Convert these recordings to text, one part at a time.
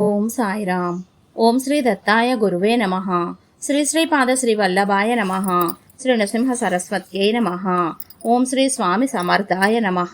ఓం సాయిరామ్. ఓం శ్రీ దత్తాయ గురువే నమ. శ్రీ శ్రీపాద శ్రీ వల్లభాయ నమ. శ్రీ నృసింహ సరస్వత్యై నమ. ఓం శ్రీ స్వామి సమర్థాయ నమ.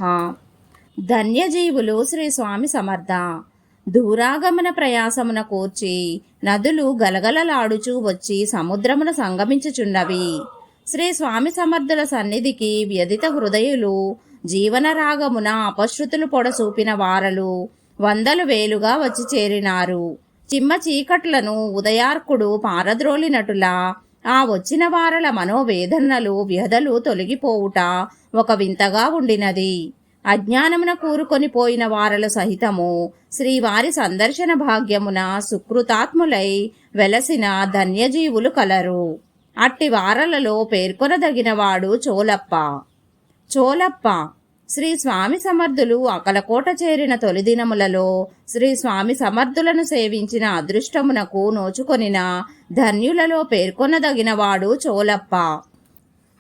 ధన్యజీవులు శ్రీ స్వామి సమర్థ. దూరాగమన ప్రయాసమున కూర్చి నదులు గలగలలాడుచూ వచ్చి సముద్రమున సంగమించుచున్నవి. శ్రీ స్వామి సమర్థుల సన్నిధికి వ్యధిత హృదయులు జీవనరాగమున అపశ్రుతులు పొడసూపిన వారలు వందలు వేలుగా వచ్చి చేరినారు. చిమ్మ చీకట్లను ఉదయార్కుడు పారద్రోలినటులా ఆ వచ్చిన వారల మనోవేదనలు వ్యధలు తొలగిపోవుట ఒక వింతగా ఉండినది. అజ్ఞానమున కూరుకొని పోయిన వారల సహితము శ్రీవారి సందర్శన భాగ్యమున సుకృతాత్ములై వెలసిన ధన్యజీవులు కలరు. అట్టి వారలలో పేర్కొనదగినవాడు చోలప్ప. చోలప్ప. శ్రీ స్వామి సమర్థులు అకలకోట చేరిన తొలిదినములలో శ్రీ స్వామి సమర్థులను సేవించిన అదృష్టమునకు నోచుకొనిన ధన్యులలో పేర్కొనదగినవాడు చోలప్ప.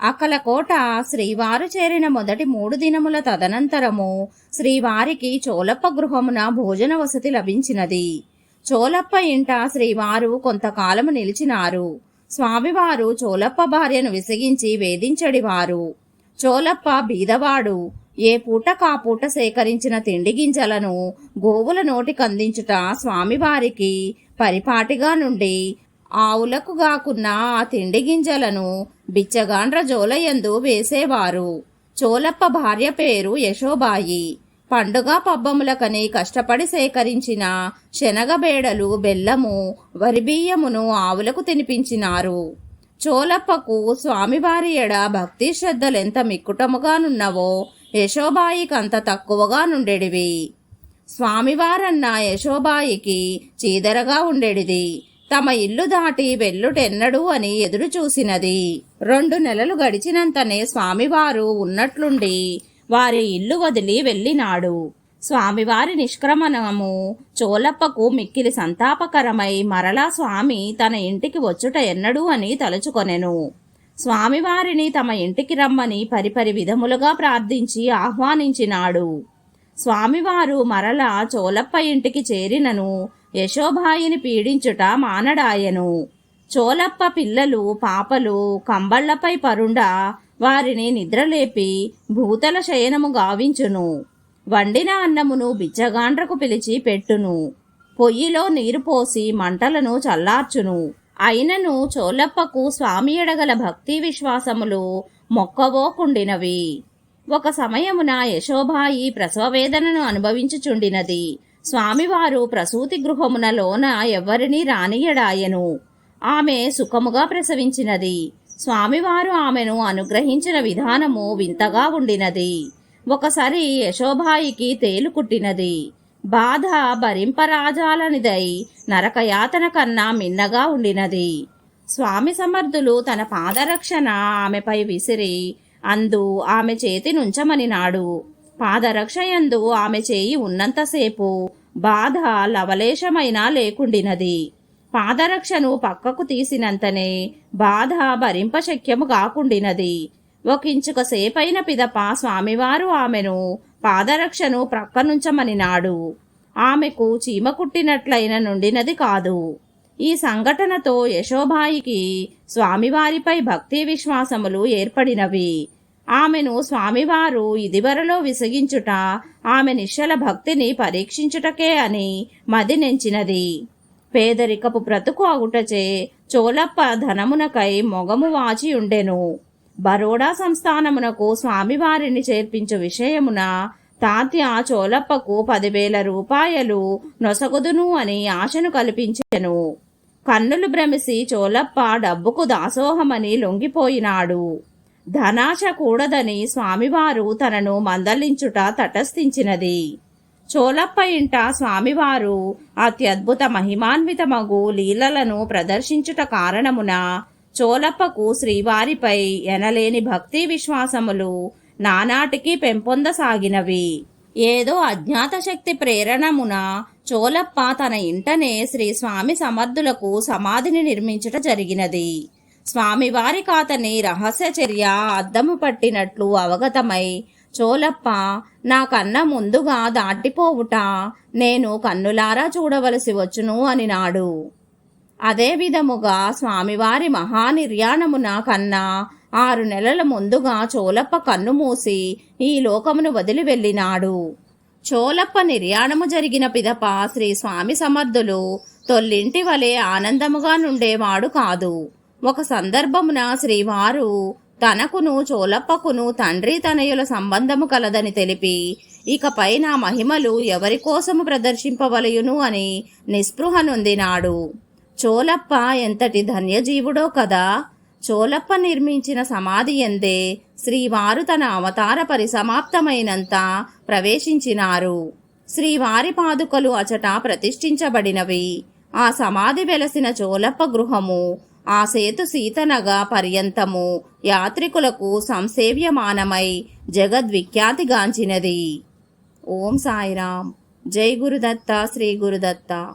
అకలకోట శ్రీవారు చేరిన మొదటి మూడు దినముల తదనంతరము శ్రీవారికి చోలప్ప గృహమున భోజన వసతి లభించినది. చోలప్ప ఇంట శ్రీవారు కొంతకాలము నిలిచినారు. స్వామివారు చోలప్ప భార్యను విసిగించి వేధించడివారు. చోలప్ప బీదవాడు. ఏ పూట కాపూట సేకరించిన తిండి గింజలను గోవుల నోటికందించుట స్వామివారికి పరిపాటిగా నుండి ఆవులకు గాకున్న ఆ తిండి గింజలను బిచ్చగాండ్ర జోలయందు వేసేవారు. చోలప్ప భార్య పేరు యశోబాయి. పండుగ పబ్బములకని కష్టపడి సేకరించిన శనగబేడలు బెల్లము వరిబియ్యమును ఆవులకు తినిపించినారు. చోలప్పకు స్వామివారి ఎడ భక్తి శ్రద్ధలెంత మిక్కుటముగానున్నవో యశోబాయికి అంత తక్కువగా నుండెడివి. స్వామివారన్న యశోబాయికి చీదరగా ఉండేడిది. తమ ఇల్లు దాటి వెల్లుటెన్నడు అని ఎదురు చూసినది. రెండు నెలలు గడిచినంతనే స్వామివారు ఉన్నట్లుండి వారి ఇల్లు వదిలి వెళ్ళినాడు. స్వామివారి నిష్క్రమణము చోలప్పకు మిక్కిలి సంతాపకరమై మరలా స్వామి తన ఇంటికి వచ్చుట ఎన్నడూ అని తలుచుకొనెను. స్వామివారిని తమ ఇంటికి రమ్మని పరిపరి విధములుగా ప్రార్థించి ఆహ్వానించినాడు. స్వామివారు మరలా చోలప్ప ఇంటికి చేరినను యశోభాయిని పీడించుట మానడాయను. చోలప్ప పిల్లలు పాపలు కంబళ్ళపై పరుండ వారిని నిద్రలేపి భూతల శయనము గావించును. వండిన అన్నమును బిచ్చగాండ్రకు పిలిచి పెట్టును. పొయ్యిలో నీరు పోసి మంటలను చల్లార్చును. అయినను చోలప్పకు స్వామి ఎడగల భక్తి విశ్వాసములు మొక్కవోకుండినవి. ఒక సమయమున యశోభాయి ప్రసవవేదనను అనుభవించుచుండినది. స్వామివారు ప్రసూతి గృహమున లోన ఎవ్వరినీ రానియడాయెను. ఆమె సుఖముగా ప్రసవించినది. స్వామివారు ఆమెను అనుగ్రహించిన విధానము వింతగా ఉండినది. ఒకసారి యశోభాయికి తేలు కుట్టినది. బాధ భరింపరాజాలనిదై నరకయాతన కన్నా మిన్నగా ఉండినది. స్వామి సమర్థులు తన పాదరక్షణ ఆమెపై విసిరి అందు ఆమె చేతి నుంచమనినాడు. పాదరక్షయందు ఆమె చేయి ఉన్నంతసేపు బాధ లవలేశమైనా లేకుండినది. పాదరక్షను పక్కకు తీసినంతనే బాధ భరింపశక్యము కాకుండినది ఒకించుక సేపైన పిదప స్వామివారు ఆమెను పాదరక్షను ప్రక్కనుంచమనినాడు ఆమెకు చీమ కుట్టినట్లయిన నుండినది కాదు. ఈ సంఘటనతో యశోభాయికి స్వామివారిపై భక్తి విశ్వాసములు ఏర్పడినవి. ఆమెను స్వామివారు ఇదివరలో విసిగించుట ఆమె నిశ్చల భక్తిని పరీక్షించుటకే అని మది నెంచినది. పేదరికపు బ్రతుకు అగుటచే చోలప్ప ధనమునకై మొగము వాచి ఉండెను బరోడా సంస్థానమునకు స్వామివారిని చేర్పించు విషయమున తాత్య చోలప్పకు పదివేల రూపాయలు నొసగుదును అని ఆశను కల్పించెను. కన్నులు భ్రమిసి చోలప్ప డబ్బుకు దాసోహమని లొంగిపోయినాడు. ధనాశ కూడదని స్వామివారు తనను మందలించుట తటస్థించినది. చోలప్ప ఇంట స్వామివారు అత్యద్భుత మహిమాన్వితమగు లీలలను ప్రదర్శించుట కారణమున చోలప్పకు శ్రీవారిపై ఎనలేని భక్తి విశ్వాసములు నానాటికి పెంపొందసాగినవి. ఏదో అజ్ఞాత శక్తి ప్రేరణమున చోలప్ప తన ఇంటనే శ్రీ స్వామి సమర్థులకు సమాధిని నిర్మించుట జరిగినది. స్వామివారి కాతని రహస్య చర్య అద్దము పట్టినట్లు అవగతమై చోలప్ప నా కన్న ముందుగా దాటిపోవుట నేను కన్నులారా చూడవలసి వచ్చును అని నాడు అదే విధముగా స్వామివారి మహానిర్యాణమున కన్నా ఆరు నెలల ముందుగా చోలప్ప కన్ను మూసి ఈ లోకమును వదిలి వెళ్ళినాడు. చోలప్ప నిర్యాణము జరిగిన పిదప శ్రీ స్వామి సమర్థులు తొల్లింటి వలె ఆనందముగా నుండేవాడు కాదు. ఒక సందర్భమున శ్రీవారు తనకును చోలప్పకును తండ్రి తనయుల సంబంధము కలదని తెలిపి ఇకపై నా మహిమలు ఎవరి కోసము ప్రదర్శింపవలయును అని నిస్పృహ నొందినాడు. చోలప్ప ఎంతటి ధన్యజీవుడో కదా. చోలప్ప నిర్మించిన సమాధి ఎందే. శ్రీవారు తన అవతార పరిసమాప్తమైనంత ప్రవేశించినారు. శ్రీవారి పాదుకలు అచట ప్రతిష్ఠించబడినవి. ఆ సమాధి వెలసిన చోలప్ప గృహము ఆ సేతు సీతనగా పర్యంతము యాత్రికులకు సంసేవ్యమానమై జగద్విఖ్యాతిగాంచినది ఓం సాయిరాం జై గురుదత్త శ్రీ గురుదత్త.